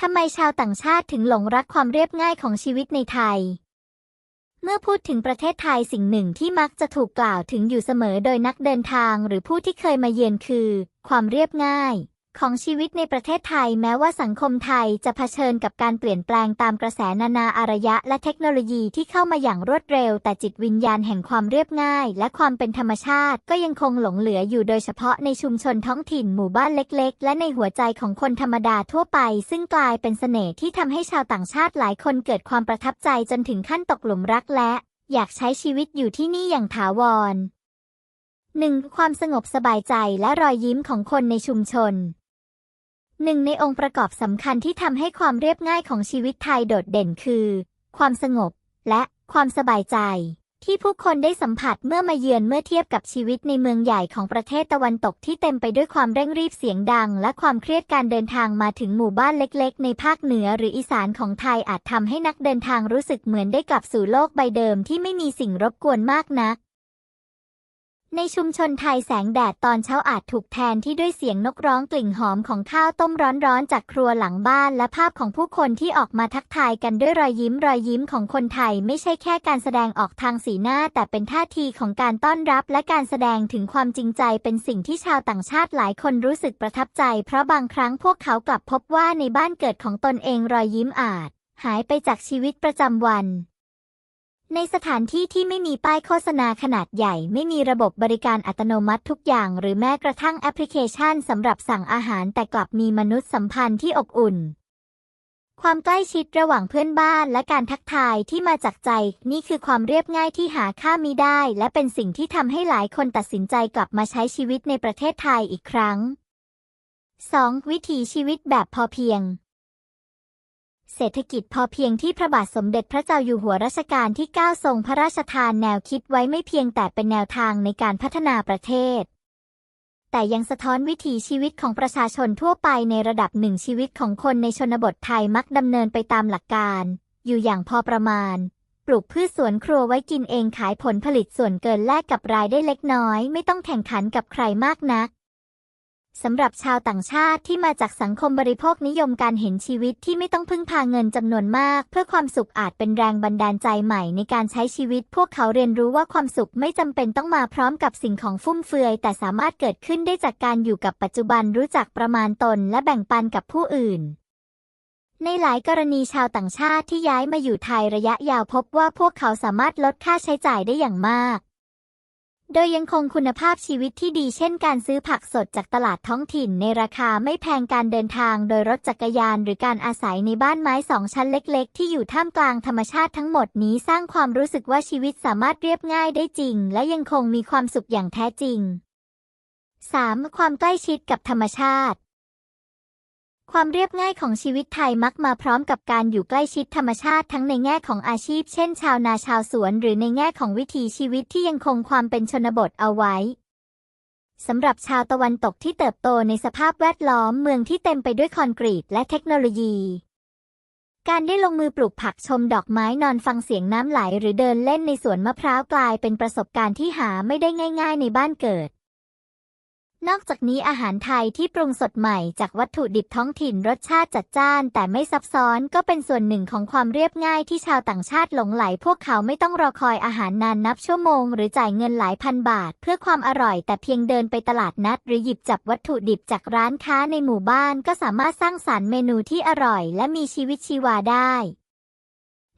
ทำไมชาวต่างชาติถึงหลงรักความเรียบง่ายของชีวิตในไทย เมื่อพูดถึงประเทศไทยสิ่งหนึ่งที่มักจะถูกกล่าวถึงอยู่เสมอโดยนักเดินทางหรือผู้ที่เคยมาเยือนคือ ความเรียบง่าย ของชีวิตในประเทศไทยแม้ว่าสังคมไทยจะเผชิญกับการเปลี่ยนแปลงตามกระแสนานาอารยะและเทคโนโลยีที่เข้ามาอย่างรวดเร็ว แต่จิตวิญญาณแห่งความเรียบง่าย และความเป็นธรรมชาติ ก็ยังคงหลงเหลืออยู่โดยเฉพาะในชุมชนท้องถิ่นหมู่บ้านเล็ก ๆ และในหัวใจของคนธรรมดาทั่วไป ซึ่งกลายเป็นเสน่ห์ที่ทำให้ชาวต่างชาติหลายคนเกิดความประทับใจจนถึงขั้นตกหลุมรักและ อยากใช้ชีวิตอยู่ที่นี่อย่างถาวร 1. ความสงบสบายใจและรอยยิ้มของคนในชุมชน หนึ่งในองค์ประกอบสำคัญที่ทำให้ความเรียบง่ายของชีวิตไทยโดดเด่นคือ ความสงบ และความสบายใจ ที่ผู้คนได้สัมผัสเมื่อมาเยือนเมื่อเทียบกับชีวิตในเมืองใหญ่ของประเทศตะวันตกที่เต็มไปด้วยความเร่งรีบเสียงดัง และความเครียดการเดินทางมาถึงหมู่บ้านเล็กๆ ในภาคเหนือหรืออีสานของไทยอาจทำให้นักเดินทางรู้สึกเหมือนได้กลับสู่โลกใบเดิมที่ไม่มีสิ่งรบกวนมากนัก ในชุมชนไทยแสงแดดตอนเช้าอาจถูกแทนที่ด้วยเสียงนกร้องกลิ่นหอมของข้าวต้มร้อนๆ จากครัวหลังบ้านและภาพของผู้คนที่ออกมาทักทายกันด้วยรอยยิ้มรอยยิ้มของคนไทยไม่ใช่แค่การแสดงออกทางสีหน้า แต่เป็นท่าทีของการต้อนรับและการแสดงถึงความจริงใจเป็นสิ่งที่ชาวต่างชาติหลายคนรู้สึกประทับใจ เพราะบางครั้งพวกเขากลับพบว่าในบ้านเกิดของตนเองรอยยิ้มอาจ หายไปจากชีวิตประจำวัน ในสถานที่ที่ไม่มีป้ายโฆษณาขนาดใหญ่ ไม่มีระบบบริการอัตโนมัติทุกอย่าง หรือแม้กระทั่งแอปพลิเคชันสำหรับสั่งอาหารแต่กลับมีมนุษยสัมพันธ์ที่อบอุ่น ความใกล้ชิดระหว่างเพื่อนบ้านและการทักทายที่มาจากใจ นี่คือความเรียบง่ายที่หาค่ามิได้ และเป็นสิ่งที่ทำให้หลายคนตัดสินใจกลับมาใช้ชีวิตในประเทศไทยอีกครั้ง 2. วิถีชีวิตแบบพอเพียง เศรษฐกิจพอเพียงที่พระบาทสมเด็จพระเจ้าอยู่หัวรัชกาลที่ 9 ทรงพระราชทานแนวคิดไว้ไม่เพียงแต่เป็นแนวทางในการพัฒนาประเทศ แต่ยังสะท้อนวิถีชีวิตของประชาชนทั่วไปในระดับหนึ่งชีวิตของคนในชนบทไทยมักดำเนินไปตามหลักการ อยู่อย่างพอประมาณ ปลูกพืชสวนครัวไว้กินเองขายผลผลิตส่วนเกินแลกกับรายได้เล็กน้อย ไม่ต้องแข่งขันกับใครมากนัก สำหรับชาวต่างชาติที่มาจากสังคมบริโภคนิยมการเห็นชีวิตที่ไม่ต้องพึ่งพาเงินจำนวนมาก เพื่อความสุขอาจเป็นแรงบันดาลใจใหม่ในการใช้ชีวิต พวกเขาเรียนรู้ว่าความสุขไม่จำเป็นต้องมาพร้อมกับสิ่งของฟุ่มเฟือย แต่สามารถเกิดขึ้นได้จากการอยู่กับปัจจุบันรู้จักประมาณตนและแบ่งปันกับผู้อื่นในหลายกรณีชาวต่างชาติที่ย้ายมาอยู่ไทยระยะยาวพบว่าพวกเขาสามารถลดค่าใช้จ่ายได้อย่างมาก โดยยังคงคุณภาพชีวิตที่ดีเช่นการซื้อผักสดจากตลาดท้องถิ่นในราคาไม่แพงการเดินทางโดยรถจักรยานหรือการอาศัยในบ้านไม้สองชั้นเล็กๆ ที่อยู่ท่ามกลางธรรมชาติทั้งหมดนี้สร้างความรู้สึกว่าชีวิตสามารถเรียบง่ายได้จริง และยังคงมีความสุขอย่างแท้จริง 3. ความใกล้ชิดกับธรรมชาติ ความเรียบง่ายของชีวิตไทยมักมาพร้อมกับการอยู่ใกล้ชิดธรรมชาติทั้งในแง่ของอาชีพ เช่น ชาวนาชาวสวน หรือในแง่ของวิถีชีวิตที่ยังคงความเป็นชนบทเอาไว้สำหรับชาวตะวันตกที่เติบโตในสภาพแวดล้อมเมืองที่เต็มไปด้วยคอนกรีตและเทคโนโลยี การได้ลงมือปลูกผักชมดอกไม้นอนฟังเสียงน้ำไหล หรือเดินเล่นในสวนมะพร้าวกลายเป็นประสบการณ์ที่หาไม่ได้ง่าย ๆ ในบ้านเกิด นอกจากนี้อาหารไทยที่ปรุงสดใหม่จากวัตถุดิบท้องถิ่นรสชาติจัดจ้าน แต่ไม่ซับซ้อนก็เป็นส่วนหนึ่งของความเรียบง่ายที่ชาวต่างชาติหลงไหล พวกเขาไม่ต้องรอคอยอาหารนานนับชั่วโมง หรือจ่ายเงินหลายพันบาท เพื่อความอร่อยแต่เพียงเดินไปตลาดนัด หรือหยิบจับวัตถุดิบจากร้านค้าในหมู่บ้าน ก็สามารถสร้างสรรค์เมนูที่อร่อย และมีชีวิตชีวาได้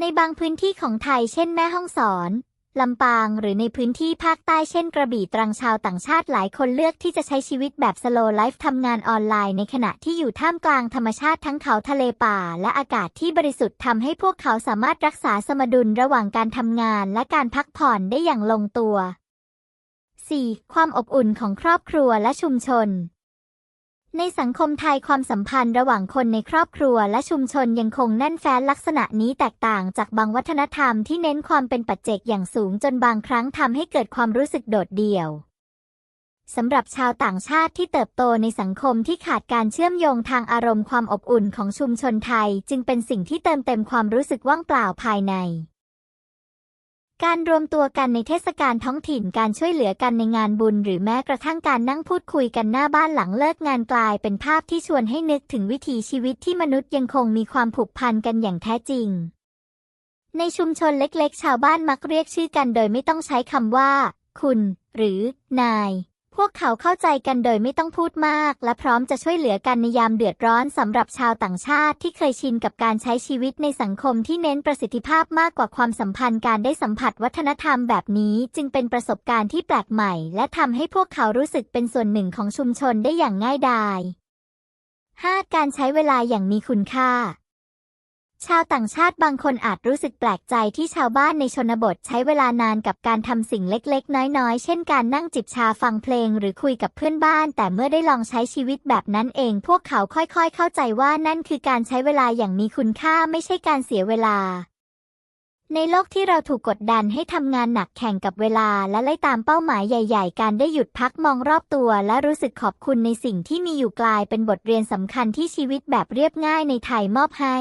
ในบางพื้นที่ของไทยเช่นแม่ฮ่องสอน ลำปางหรือในพื้นที่ภาคใต้เช่นกระบี่ตรังชาวต่างชาติหลายคนเลือกที่จะใช้ชีวิตแบบสโลไลฟ์ทำงานออนไลน์ในขณะที่อยู่ท่ามกลางธรรมชาติทั้งเขาทะเลป่า และอากาศที่บริสุทธิ์ทำให้พวกเขาสามารถรักษาสมดุลระหว่างการทำงานและการพักผ่อนได้อย่างลงตัว 4. ความอบอุ่นของครอบครัวและชุมชน ในสังคมไทยความสัมพันธ์ระหว่างคนในครอบครัวและชุมชนยังคงแน่นแฟ้นลักษณะนี้แตกต่างจากบางวัฒนธรรมที่เน้นความเป็นปัจเจกอย่างสูงจนบางครั้งทำให้เกิดความรู้สึกโดดเดี่ยวสำหรับชาวต่างชาติที่เติบโตในสังคมที่ขาดการเชื่อมโยงทางอารมณ์ความอบอุ่นของชุมชนไทย จึงเป็นสิ่งที่เติมเต็มความรู้สึกว่างเปล่าภายใน การรวมตัวกันในเทศกาลท้องถิ่นการช่วยเหลือกันในงานบุญ หรือแม้กระทั่งการนั่งพูดคุยกันหน้าบ้านหลังเลิกงานกลาย เป็นภาพที่ชวนให้นึกถึงวิถีชีวิตที่มนุษย์ยังคงมีความผูกพันกันอย่างแท้จริง ในชุมชนเล็กๆ ชาวบ้านมักเรียกชื่อกันโดยไม่ต้องใช้คำว่า คุณ หรือ นาย พวกเขาเข้าใจกันโดยไม่ต้องพูดมาก และพร้อมจะช่วยเหลือกันในยามเดือดร้อนสำหรับชาวต่างชาติที่เคยชินกับการใช้ชีวิตในสังคมที่เน้นประสิทธิภาพมากกว่าความสัมพันธ์การได้สัมผัสวัฒนธรรมแบบนี้จึงเป็นประสบการณ์ที่แปลกใหม่ และทำให้พวกเขารู้สึกเป็นส่วนหนึ่งของชุมชนได้อย่างง่ายดาย 5. การใช้เวลาอย่างมีคุณค่า ชาวต่างชาติบางคนอาจรู้สึกแปลกใจที่ชาวบ้านในชนบทใช้เวลานานกับการทำสิ่งเล็กๆ น้อยๆ เช่นการนั่งจิบชาฟังเพลงหรือคุยกับเพื่อนบ้าน แต่เมื่อได้ลองใช้ชีวิตแบบนั้นเอง พวกเขาค่อยๆ เข้าใจว่านั่นคือการใช้เวลาอย่างมีคุณค่าไม่ใช่การเสียเวลา ในโลกที่เราถูกกดดันให้ทำงานหนักแข่งกับเวลาและไล่ตามเป้าหมายใหญ่ ๆ การได้หยุดพักมองรอบตัว และรู้สึกขอบคุณในสิ่งที่มีอยู่กลายเป็นบทเรียนสำคัญที่ชีวิตแบบเรียบง่ายในไทยมอบให้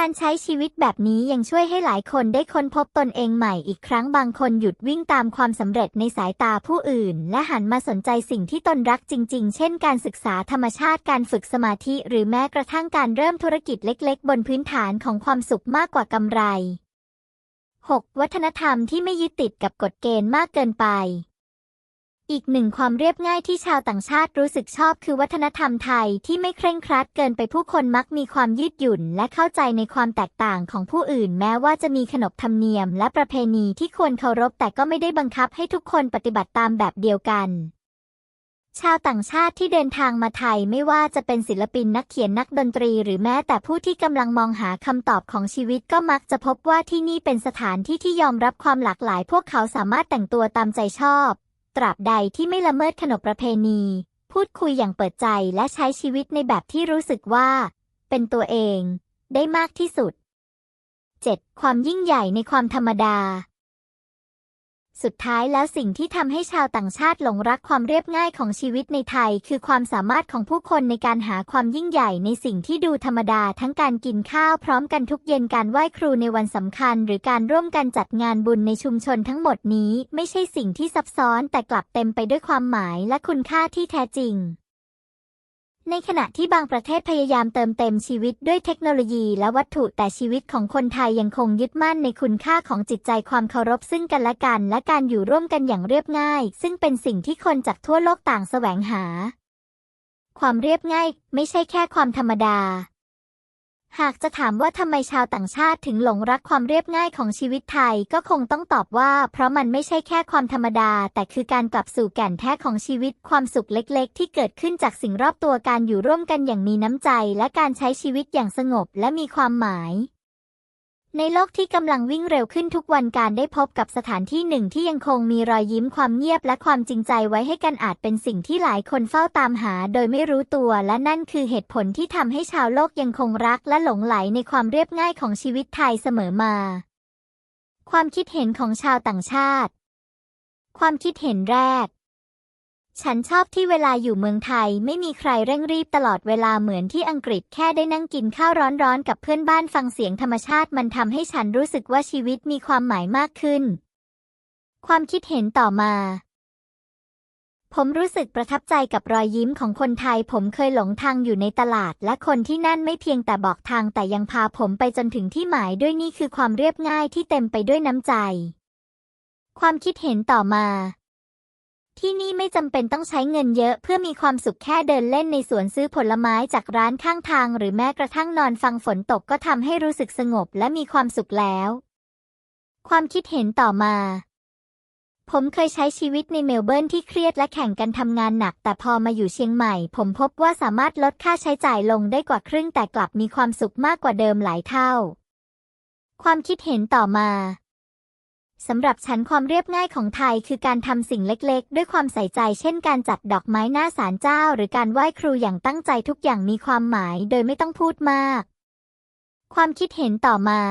การใช้ชีวิตแบบนี้ยังช่วยให้หลายคนได้ค้นพบตนเองใหม่อีกครั้งบางคนหยุดวิ่งตามความสำเร็จในสายตาผู้อื่น และหันมาสนใจสิ่งที่ตนรักจริง ๆ เช่น การศึกษาธรรมชาติการฝึกสมาธิ หรือแม้กระทั่งการเริ่มธุรกิจเล็ก ๆ บนพื้นฐานของความสุขมากกว่ากำไร 6. วัฒนธรรมที่ไม่ยึดติดกับกฎเกณฑ์มากเกินไป อีกหนึ่งความเรียบง่ายที่ชาวต่างชาติรู้สึกชอบคือวัฒนธรรมไทยที่ไม่เคร่งครัดเกินไปผู้คนมักมีความยืดหยุ่น และเข้าใจในความแตกต่างของผู้อื่น แม้ว่าจะมีขนบธรรมเนียม และประเพณีที่ควรเคารพแต่ก็ไม่ได้บังคับให้ทุกคนปฏิบัติตามแบบเดียวกันชาวต่างชาติที่เดินทางมาไทยไม่ว่าจะเป็นศิลปินนักเขียนนักดนตรี หรือแม้แต่ผู้ที่กำลังมองหาคำตอบของชีวิตก็มักจะพบว่าที่นี่เป็นสถานที่ที่ยอมรับความหลากหลาย พวกเขาสามารถแต่งตัวตามใจชอบ ตราบใดที่ไม่ละเมิดขนบประเพณี พูดคุยอย่างเปิดใจและใช้ชีวิตในแบบที่รู้สึกว่า เป็นตัวเอง ได้มากที่สุด 7. ความยิ่งใหญ่ในความธรรมดา สุดท้ายแล้วสิ่งที่ทำให้ชาวต่างชาติหลงรักความเรียบง่ายของชีวิตในไทย คือความสามารถของผู้คนในการหาความยิ่งใหญ่ในสิ่งที่ดูธรรมดา ทั้งการกินข้าวพร้อมกันทุกเย็นการไหว้ครูในวันสำคัญ หรือการร่วมกันจัดงานบุญในชุมชนทั้งหมดนี้ ไม่ใช่สิ่งที่ซับซ้อนแต่กลับเต็มไปด้วยความหมายและคุณค่าที่แท้จริง ในขณะที่บางประเทศพยายามเติมเต็มชีวิตด้วยเทคโนโลยีและวัตถุแต่ชีวิตของคนไทยยังคงยึดมั่นในคุณค่าของจิตใจความเคารพซึ่งกันและกัน และการอยู่ร่วมกันอย่างเรียบง่าย ซึ่งเป็นสิ่งที่คนจากทั่วโลกต่างแสวงหา ความเรียบง่ายไม่ใช่แค่ความธรรมดา หากจะถามว่าทำไมชาวต่างชาติถึงหลงรักความเรียบง่ายของชีวิตไทยก็คงต้องตอบว่า เพราะมันไม่ใช่แค่ความธรรมดา แต่คือการกลับสู่แก่นแท้ของชีวิตความสุขเล็กๆ ที่เกิดขึ้นจากสิ่งรอบตัวการอยู่ร่วมกันอย่างมีน้ำใจ และการใช้ชีวิตอย่างสงบและมีความหมาย ในโลกที่กำลังวิ่งเร็วขึ้นทุกวันการได้พบกับสถานที่หนึ่งที่ยังคงมีรอยยิ้มความเงียบและความจริงใจไว้ให้กันอาจเป็นสิ่งที่หลายคนเฝ้าตามหาโดยไม่รู้ตัว และนั่นคือเหตุผลที่ทำให้ชาวโลกยังคงรักและหลงไหลในความเรียบง่ายของชีวิตไทยเสมอมา ความคิดเห็นของชาวต่างชาติ ความคิดเห็นแรก ฉันชอบที่เวลาอยู่เมืองไทยไม่มีใครเร่งรีบตลอดเวลาเหมือนที่อังกฤษแค่ได้นั่งกินข้าวร้อนๆกับเพื่อนบ้านฟังเสียงธรรมชาติมันทำให้ฉันรู้สึกว่าชีวิตมีความหมายมากขึ้น ความคิดเห็นต่อมาผมรู้สึกประทับใจกับรอยยิ้มของคนไทย ผมเคยหลงทางอยู่ในตลาด และคนที่นั่นไม่เพียงแต่บอกทางแต่ยังพาผมไปจนถึงที่หมายด้วยนี่คือความเรียบง่ายที่เต็มไปด้วยน้ำใจ ความคิดเห็นต่อมา ที่นี่ไม่จำเป็นต้องใช้เงินเยอะเพื่อมีความสุขแค่เดินเล่นในสวนซื้อผลไม้จากร้านข้างทาง หรือแม้กระทั่งนอนฟังฝนตกก็ทำให้รู้สึกสงบและมีความสุขแล้ว ความคิดเห็นต่อมา ผมเคยใช้ชีวิตในเมลเบิร์นที่เครียดและแข่งกันทำงานหนัก แต่พอมาอยู่เชียงใหม่ ผมพบว่าสามารถลดค่าใช้จ่ายลงได้กว่าครึ่งแต่กลับมีความสุขมากกว่าเดิมหลายเท่า ความคิดเห็นต่อมา สำหรับฉันความเรียบง่ายของไทยคือการทำสิ่งเล็กๆ ด้วยความใส่ใจ เช่นการจัดดอกไม้หน้าศาลเจ้า หรือการไหว้ครูอย่างตั้งใจทุกอย่างมีความหมายโดยไม่ต้องพูดมาก ความคิดเห็นต่อมา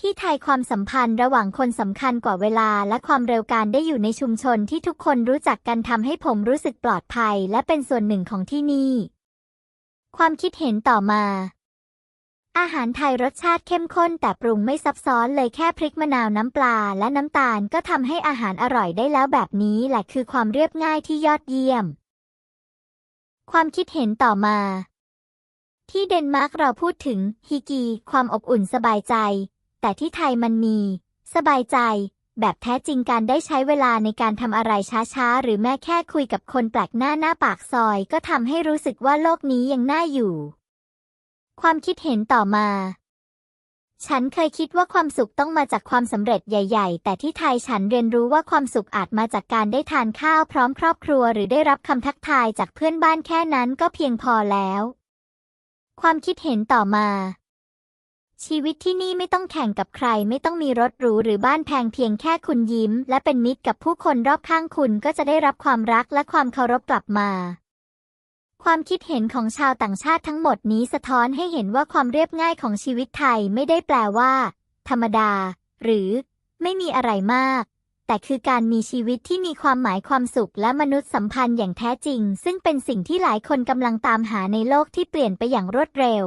ที่ไทยความสัมพันธ์ระหว่างคนสำคัญกว่าเวลาและความเร็วการได้อยู่ในชุมชนที่ทุกคนรู้จักกันทำให้ผมรู้สึกปลอดภัย และเป็นส่วนหนึ่งของที่นี่ ความคิดเห็นต่อมา อาหารไทยรสชาติเข้มข้นแต่ปรุงไม่ซับซ้อนเลยแค่พริกมะนาวน้ำปลาและน้ำตาลก็ทำให้อาหารอร่อยได้แล้วแบบนี้แหละคือความเรียบง่ายที่ยอดเยี่ยม ความคิดเห็นต่อมา ที่เดนมาร์กเราพูดถึงฮิกี ความอบอุ่นสบายใจ แต่ที่ไทยมันมี สบายใจ แบบแท้จริงการได้ใช้เวลาในการทำอะไรช้าๆ หรือแม้แค่คุยกับคนแปลกหน้าหน้าปากซอย ก็ทำให้รู้สึกว่าโลกนี้ยังน่าอยู่ ความคิดเห็นต่อมา ฉันเคยคิดว่าความสุขต้องมาจากความสำเร็จใหญ่ ๆ แต่ที่ไทยฉันเรียนรู้ว่าความสุขอาจมาจากการได้ทานข้าวพร้อมครอบครัว หรือได้รับคำทักทายจากเพื่อนบ้านแค่นั้นก็เพียงพอแล้ว ความคิดเห็นต่อมาชีวิตที่นี่ไม่ต้องแข่งกับใครไม่ต้องมีรถหรูหรือบ้านแพงเพียงแค่คุณยิ้ม และเป็นมิตรกับผู้คนรอบข้างคุณก็จะได้รับความรักและความเคารพกลับมา ความคิดเห็นของชาวต่างชาติทั้งหมดนี้สะท้อนให้เห็นว่าความเรียบง่ายของชีวิตไทยไม่ได้แปลว่า ธรรมดา หรือ ไม่มีอะไรมาก แต่คือการมีชีวิตที่มีความหมายความสุขและมนุษยสัมพันธ์อย่างแท้จริง ซึ่งเป็นสิ่งที่หลายคนกำลังตามหาในโลกที่เปลี่ยนไปอย่างรวดเร็ว